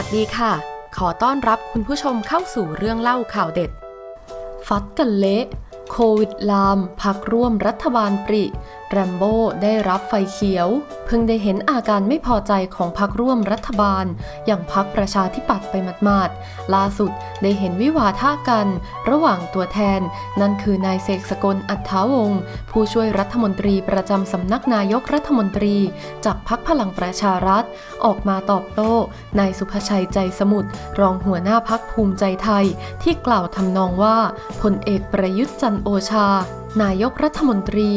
วัสดีค่ะ ขอต้อนรับคุณผู้ชมเข้าสู่เรื่องเล่าข่าวเด็ด ฟัดกันเละ โควิดลาม พักร่วมรัฐบาลปริ แรมโบ้ได้รับไฟเขียว เพิ่งได้เห็นอาการไม่พอใจของพักร่วมรัฐบาล อย่างพักประชาธิปัตย์ไปมาดๆล่าสุดได้เห็นวิวาทะกัน ระหว่างตัวแทน นั่นคือนายเสกสกลอัฏฐาวงศ์ผู้ช่วยรัฐมนตรีประจำสำนักนายกรัฐมนตรีจากพักพลังประชารัฐ ออกมาตอบโต้นายสุภชัยใจสมุทรรองหัวหน้าพักภูมิใจไทย ที่กล่าวทำนองว่าพลเอกประยุทธ์จันโอชานายกรัฐมนตรี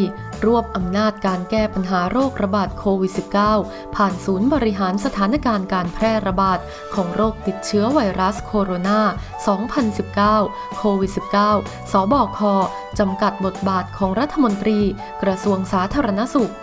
รวบอำนาจการแก้ปัญหาโรคระบาดโควิด -19 ผ่านศูนย์บริหารสถานการณ์การแพร่ระบาดของโรคติดเชื้อไวรัสโคโรนา 2019 โควิด -19 สบคจำกัดบทบาทของรัฐมนตรี กระทรวงสาธารณสุข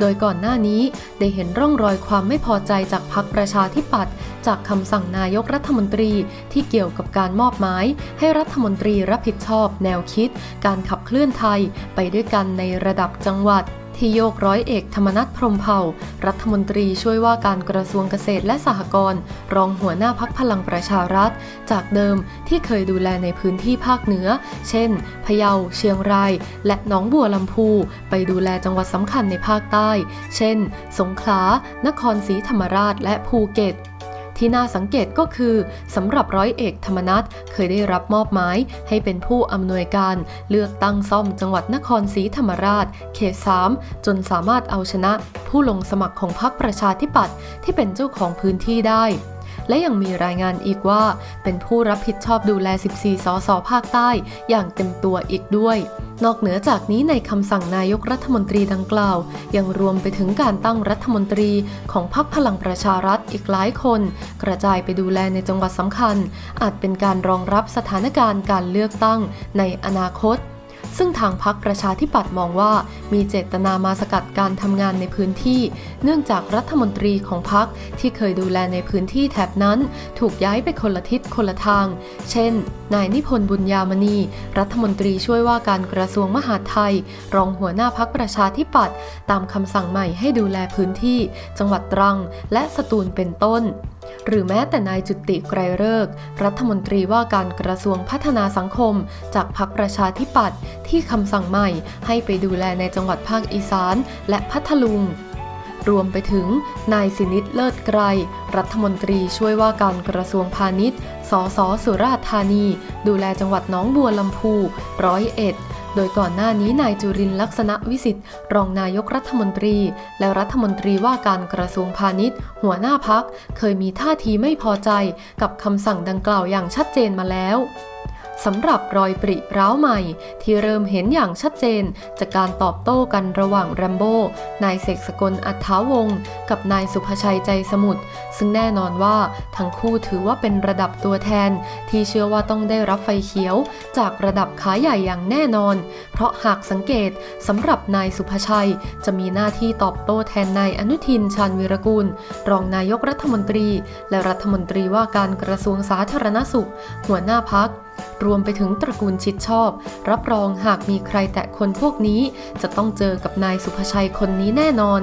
โดยก่อนหน้านี้ได้เห็นร่องรอยความไม่พอใจจากพรรคประชาธิปัตย์จากคำสั่งนายกรัฐมนตรีที่เกี่ยวกับการมอบหมาย ให้รัฐมนตรีรับผิดชอบแนวคิด การขับ เคลื่อนไทยไปด้วยกันในระดับจังหวัดที่โยกร้อยเอกธรรมนัฐพรมเผ่า รัฐมนตรีช่วยว่าการกระทรวงเกษตรและสหกรณ์รองหัวหน้าพักพลังประชารัฐ จากเดิมที่เคยดูแลในพื้นที่ภาคเหนือ เช่น พะเยา เชียงราย และหนองบัวลำพู ไปดูแลจังหวัดสำคัญในภาคใต้ เช่น สงขลา นครศรีธรรมราช และภูเก็ต ที่น่าสังเกตก็คือสำหรับร้อยเอกธรรมนัฐเคยได้รับมอบหมายให้เป็นผู้อำนวยการ เลือกตั้งซ่อมจังหวัดนครศรีธรรมราช เขต3จนสามารถเอาชนะผู้ลงสมัครของพรรคประชาธิปัตย์ที่เป็นเจ้าของพื้นที่ได้และยังมีรายงานอีกว่า เป็นผู้รับผิดชอบดูแล 14 สสภาคใต้ อย่างเต็มตัวอีกด้วย นอกเหนือจากนี้ในคำสั่งนายกรัฐมนตรีดังกล่าว ยังรวมไปถึงการตั้งรัฐมนตรีของพรรคพลังประชารัฐอีกหลายคน กระจายไปดูแลในจังหวัดสำคัญ อาจเป็นการรองรับสถานการณ์การเลือกตั้งในอนาคตซึ่งทางพักประชาธิปัตย์มองว่ามีเจตนามาสกัดการทำงานในพื้นที่ เนื่องจากรัฐมนตรีของพักที่เคยดูแลในพื้นที่แถบนั้น ถูกย้ายไปคนละทิศคนละทาง เช่น นายนิพนธ์บุญญามณี รัฐมนตรีช่วยว่าการกระทรวงมหาดไทย รองหัวหน้าพักประชาธิปัตย์ตามคำสั่งใหม่ให้ดูแลพื้นที่ จังหวัดตรัง และสตูลเป็นต้นหรือแม้แต่นายจุติไกรเลิกรัฐมนตรีว่าการกระทรวงพัฒนาสังคม จากพรรคประชาธิปัตย์ที่คำสั่งใหม่ให้ไปดูแลในจังหวัดภาคอีสาน และพัทลุง รวมไปถึงนายสินิตเลิศไกร รัฐมนตรีช่วยว่าการกระทรวงพาณิชย์ สสสุราษฎร์ธานี ดูแลจังหวัดน้องบัวลำพู ร้อยเอ็ดโดยก่อนหน้านี้นายจุรินทร์ลักษณะวิสิทธิ์ รองนายกรัฐมนตรี และรัฐมนตรีว่าการกระทรวงพาณิชย์ หัวหน้าพัก เคยมีท่าทีไม่พอใจกับคำสั่งดังกล่าวอย่างชัดเจนมาแล้ว สำหรับรอยปริร้าวใหม่ ที่เริ่มเห็นอย่างชัดเจน จากการตอบโต้กันระหว่างแรมโบ้นายเสกสกลอัฏฐาวงศ์กับนายสุภชัยใจสมุทรซึ่งแน่นอนว่าทั้งคู่ถือว่าเป็นระดับตัวแทน ที่เชื่อว่าต้องได้รับไฟเขียว จากระดับขาใหญ่อย่างแน่นอน เพราะหากสังเกตสำหรับนายสุภชัย จะมีหน้าที่ตอบโต้แทนนายอนุทินชาญวิรกูล รองนายกรัฐมนตรี และรัฐมนตรีว่าการกระทรวงสาธารณสุข หัวหน้าพัก รวมไปถึงตระกูลชิดชอบ รับรองหากมีใครแตะคนพวกนี้ จะต้องเจอกับนายสุภชัยคนนี้แน่นอน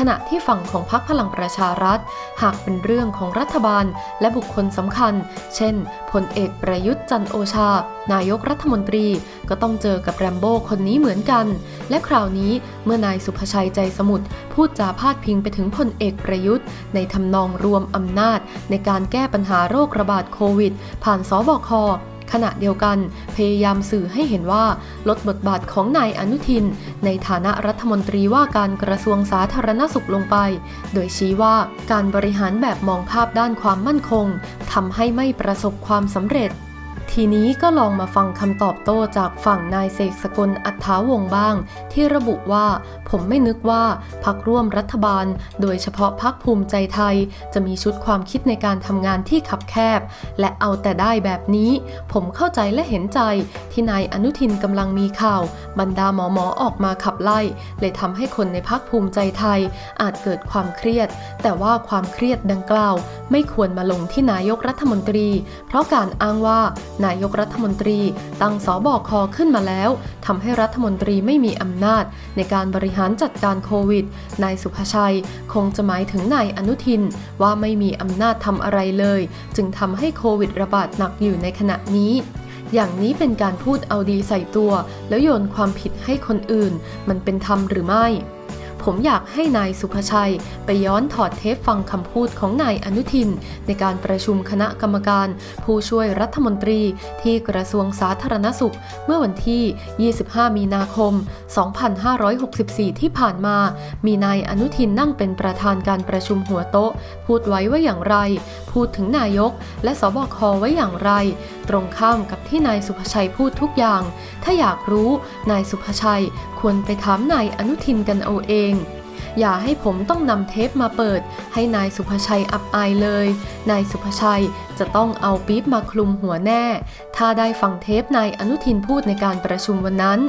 ขณะที่ฝั่งของพรรคพลังประชารัฐ หากเป็นเรื่องของรัฐบาลและบุคคลสำคัญ เช่นพลเอกประยุทธ์จันโอชา นายกรัฐมนตรี ก็ต้องเจอกับแรมโบ้คนนี้เหมือนกัน และคราวนี้เมื่อนายสุภชัยใจสมุทรพูดจาพาดพิงไปถึงพลเอกประยุทธ์ ในทำนองรวมอำนาจ ในการแก้ปัญหาโรคระบาดโควิด ผ่านสบค ขณะเดียวกันพยายามสื่อให้เห็นว่าลดบทบาทของนายอนุทิน ในฐานะรัฐมนตรีว่าการกระทรวงสาธารณสุขลงไป โดยชี้ว่าการบริหารแบบมองภาพด้านความมั่นคงทำให้ไม่ประสบความสำเร็จ ทีนี้ก็ลองมาฟังคำตอบโต้จากฝั่งนายเสกสกลอัฏฐาวงบ้าง ที่ระบุว่า ผมไม่นึกว่าพักร่วมรัฐบาล โดยเฉพาะพักภูมิใจไทย จะมีชุดความคิดในการทำงานที่ขับแคบ และเอาแต่ได้แบบนี้ ผมเข้าใจและเห็นใจ ที่นายอนุทินกำลังมีข่าว บรรดาหมอหมอออกมาขับไล่ เลยทำให้คนในพักภูมิใจไทย อาจเกิดความเครียด แต่ว่าความเครียดดังกล่าว ไม่ควรมาลงที่นายกรัฐมนตรี เพราะการอ้างว่านายกรัฐมนตรีตั้งสบคขึ้นมาแล้วทำให้รัฐมนตรีไม่มีอำนาจ ในการบริหารจัดการโควิด นายสุภชัย คงจะหมายถึงนายอนุทิน ว่าไม่มีอำนาจทำอะไรเลย จึงทำให้โควิดระบาดหนักอยู่ในขณะนี้อย่างนี้เป็นการพูดเอาดีใส่ตัว แล้วโยนความผิดให้คนอื่น มันเป็นธรรมหรือไม่ ผมอยากให้นายสุภชัย ไปย้อนถอดเทปฟังคำพูดของนายอนุทิน ในการประชุมคณะกรรมการ ผู้ช่วยรัฐมนตรีที่กระทรวงสาธารณสุข เมื่อวันที่ 25 มีนาคม 2564 ที่ผ่านมา มีนายอนุทินนั่งเป็นประธานการประชุมหัวโต๊ะ พูดไว้ว่าอย่างไร พูดถึงนายก และสบคไว้อย่างไร ตรงข้ามกับที่นายสุภชัยพูดทุกอย่าง ถ้าอยากรู้นายสุภชัยควรไปถามนายอนุทินกันเอาเองอย่าให้ผมต้องนำเทปมาเปิด ให้นายสุภชัยอับอายเลย นายสุภชัยจะต้องเอาปี๊บมาคลุมหัวแน่ ถ้าได้ฟังเทปนายอนุทินพูดในการประชุมวันนั้น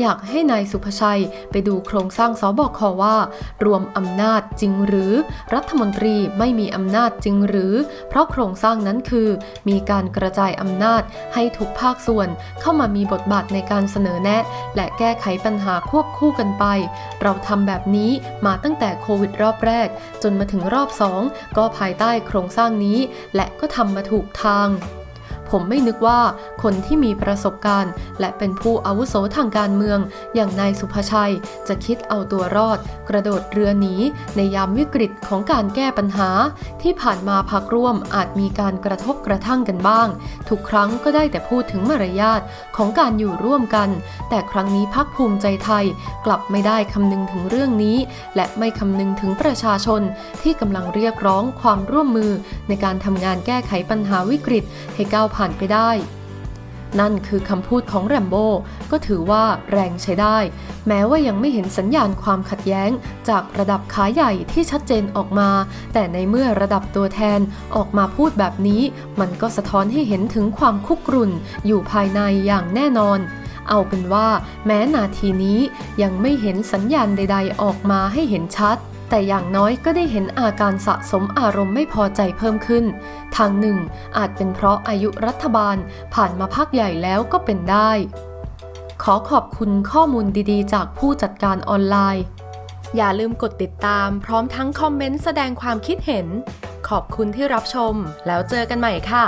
อยากให้นายสุภชัยไปดูโครงสร้างสบคว่า รวมอำนาจจริงหรือ รัฐมนตรีไม่มีอำนาจจริงหรือ เพราะโครงสร้างนั้นคือ มีการกระจายอำนาจให้ทุกภาคส่วนเข้ามามีบทบาทในการเสนอแนะ และแก้ไขปัญหาควบคู่กันไป เราทำแบบนี้มาตั้งแต่โควิดรอบแรก จนมาถึงรอบสองก็ภายใต้โครงสร้างนี้ และก็ทำมาถูกทาง ผมไม่นึกว่าคนที่มีประสบการณ์ และเป็นผู้อาวุโสทางการเมือง อย่างนายสุภชัย จะคิดเอาตัวรอด กระโดดเรือหนีในยามวิกฤตของการแก้ปัญหา ที่ผ่านมาพักร่วมอาจมีการกระทบกระทั่งกันบ้าง ทุกครั้งก็ได้แต่พูดถึงมารยาทของการอยู่ร่วมกัน แต่ครั้งนี้พักภูมิใจไทย กลับไม่ได้คำนึงถึงเรื่องนี้ และไม่คำนึงถึงประชาชน ที่กำลังเรียกร้องความร่วมมือ ในการทำงานแก้ไขปัญหาวิกฤตให้ก้าวผ่านไปได้ นั่นคือคำพูดของแรมโบ้ก็ถือว่าแรงใช้ได้ แม้ว่ายังไม่เห็นสัญญาณความขัดแย้ง จากระดับขาใหญ่ที่ชัดเจนออกมา แต่ในเมื่อระดับตัวแทนออกมาพูดแบบนี้ มันก็สะท้อนให้เห็นถึงความคุกรุ่นอยู่ภายในอย่างแน่นอนเอาเป็นว่าแม้นาทีนี้ยังไม่เห็นสัญญาณใด ๆ ออกมาให้เห็นชัด แต่อย่างน้อยก็ได้เห็นอาการสะสมอารมณ์ไม่พอใจเพิ่มขึ้น ทางหนึ่งอาจเป็นเพราะอายุรัฐบาลผ่านมาพักใหญ่แล้วก็เป็นได้ ขอขอบคุณข้อมูลดีๆ จากผู้จัดการออนไลน์ อย่าลืมกดติดตามพร้อมทั้งคอมเมนต์แสดงความคิดเห็น ขอบคุณที่รับชมแล้วเจอกันใหม่ค่ะ